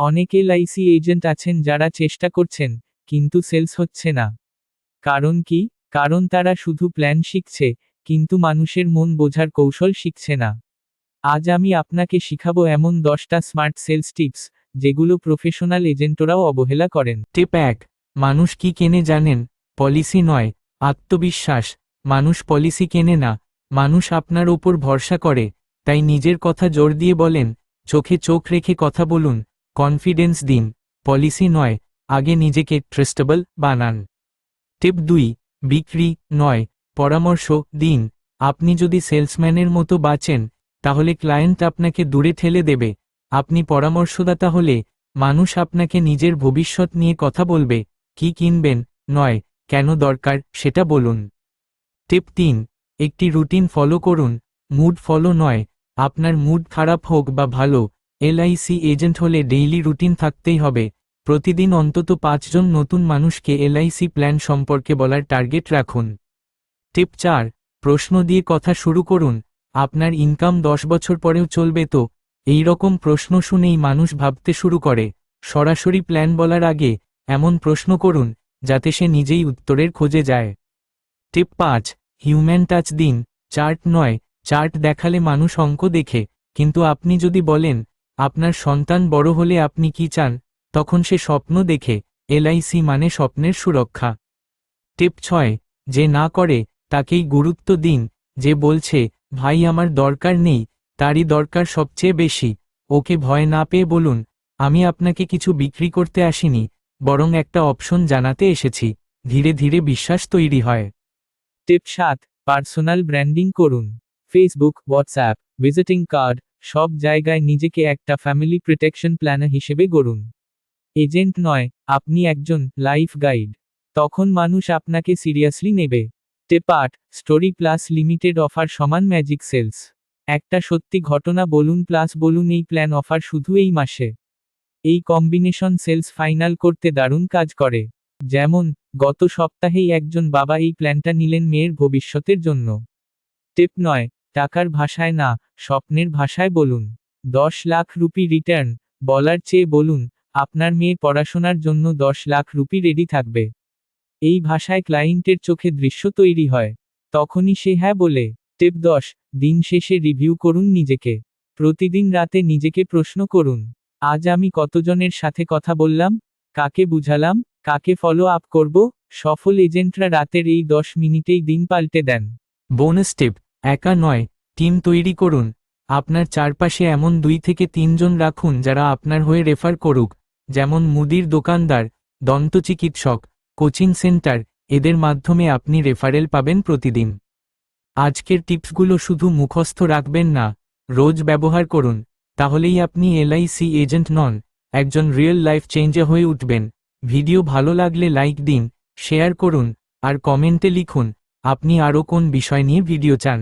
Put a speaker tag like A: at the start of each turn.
A: অনেক LIC agent আছেন যারা চেষ্টা করছেন, কিন্তু সেলস হচ্ছে না। কারণ কি? কারণ তারা শুধু প্ল্যান শিখছে, কিন্তু মানুষের মন বোঝার কৌশল শিখছে না। আজ আমি আপনাকে শিখাবো এমন দশটা স্মার্ট সেলস টিপস, যেগুলো প্রফেশনাল এজেন্টরাও অবহেলা করেন।
B: টিপ এক, মানুষ কি কেনে জানেন? পলিসি নয়, আত্মবিশ্বাস। মানুষ পলিসি কেনে না, মানুষ আপনার ওপর ভরসা করে, তাই নিজের কথা জোর দিয়ে বলেন, চোখে চোখ রেখে কথা বলুন। কনফিডেন্স দিন পলিসি নয় আগে নিজেকে ট্রেস্টেবল বানান। টিপ দুই, বিক্রি নয় পরামর্শ দিন, আপনি যদি সেলসম্যানের মতো বাঁচেন, তাহলে ক্লায়েন্ট আপনাকে দূরে ঠেলে দেবে। আপনি পরামর্শদাতা হলে, মানুষ আপনাকে নিজের ভবিষ্যৎ নিয়ে কথা বলবে, কি কিনবেন নয় কেন দরকার, সেটা বলুন। টিপ তিন, একটি রুটিন ফলো করুন মুড ফলো নয় আপনার মুড খারাপ হোক বা ভালো এলআইসি এজেন্ট হলে ডেইলি রুটিন থাকতেই হবে। প্রতিদিন অন্তত পাঁচজন নতুন মানুষকে এলআইসি প্ল্যান সম্পর্কে বলার টার্গেট রাখুন। টিপ চার, প্রশ্ন দিয়ে কথা শুরু করুন। আপনার ইনকাম দশ বছর পরেও চলবে তো? এই রকম প্রশ্ন শুনেই মানুষ ভাবতে শুরু করে। সরাসরি প্ল্যান বলার আগে এমন প্রশ্ন করুন, যাতে সে নিজেই উত্তরের খোঁজে যায়। টিপ পাঁচ, হিউম্যান টাচ দিন। চার্ট নয়, চার্ট দেখালে মানুষ অঙ্ক দেখে। কিন্তু আপনি যদি বলেন আপনার সন্তান বড় হলে আপনি কি চান? তখন সে স্বপ্ন দেখে, এলআইসি মানে স্বপ্নের সুরক্ষা। টিপ ছয়, যে না করে, তাকেই গুরুত্ব দিন, যে বলছে, ভাই, আমার দরকার নেই, তারই দরকার সবচেয়ে বেশি, ওকে ভয় না পেয়ে বলুন, আমি আপনাকে কিছু বিক্রি করতে আসিনি, বরং একটা অপশন জানাতে এসেছি, ধীরে ধীরে বিশ্বাস তৈরি হয়।
A: টিপ সাত, পার্সোনাল ব্র্যান্ডিং করুন। ফেসবুক হোয়াটসঅ্যাপ ভিজিটিং কার্ড সব জায়গায় নিজেকে একটা ফ্যামিলি প্রোটেকশন প্ল্যানার হিসেবে গড়ুন। এজেন্ট নয়, আপনি একজন লাইফ গাইড তখন মানুষ আপনাকে সিরিয়াসলি নেবে। টিপ আট স্টোরি প্লাস লিমিটেড অফার সমান ম্যাজিক সেলস একটা সত্যি ঘটনা বলুন প্লাস বলুন এই প্ল্যান অফার শুধু এই মাসে। এই কম্বিনেশন সেলস ফাইনাল করতে দারুণ কাজ করে। যেমন, গত সপ্তাহেই একজন বাবা এই প্ল্যানটা নিলেন মেয়ের ভবিষ্যতের জন্য। টেপ নয় টাকার ভাষায় না, স্বপ্নের ভাষায় বলুন। দশ লাখ রুপি রিটার্ন, বলার চেয়ে বলুন, আপনার মেয়ে পড়াশোনার জন্য দশ লাখ রুপি রেডি থাকবে। এই ভাষায় ক্লায়েন্টের চোখে দৃশ্য তৈরি হয়। তখনই সে হ্যাঁ বলে, টেপ দশ, দিন শেষে রিভিউ করুন নিজেকে। প্রতিদিন রাতে নিজেকে প্রশ্ন করুন, আজ আমি কতজনের সাথে কথা বললাম? কাকে বুঝালাম? কাকে ফলো আপ করব? সফল এজেন্টরা রাতের এই দশ মিনিটেই দিন পাল্টে দেন।
B: বোনাস টিপ একা নয়, টিম তৈরি করুন। আপনার চারপাশে এমন দুই থেকে তিনজন রাখুন যারা আপনার হয়ে রেফার করুক, যেমন মুদির দোকানদার দন্তচিকিৎসক কোচিং সেন্টার, এদের মাধ্যমে আপনি রেফারেল পাবেন প্রতিদিন। আজকের টিপসগুলো শুধু মুখস্থ রাখবেন না, রোজ ব্যবহার করুন, তাহলেই আপনি এলআইসি এজেন্ট নন, একজন রিয়েল লাইফ চেঞ্জে হয়ে উঠবেন। ভিডিও ভালো লাগলে লাইক দিন, শেয়ার করুন, আর কমেন্টে লিখুন আপনি আরও কোন বিষয় নিয়ে ভিডিও চান?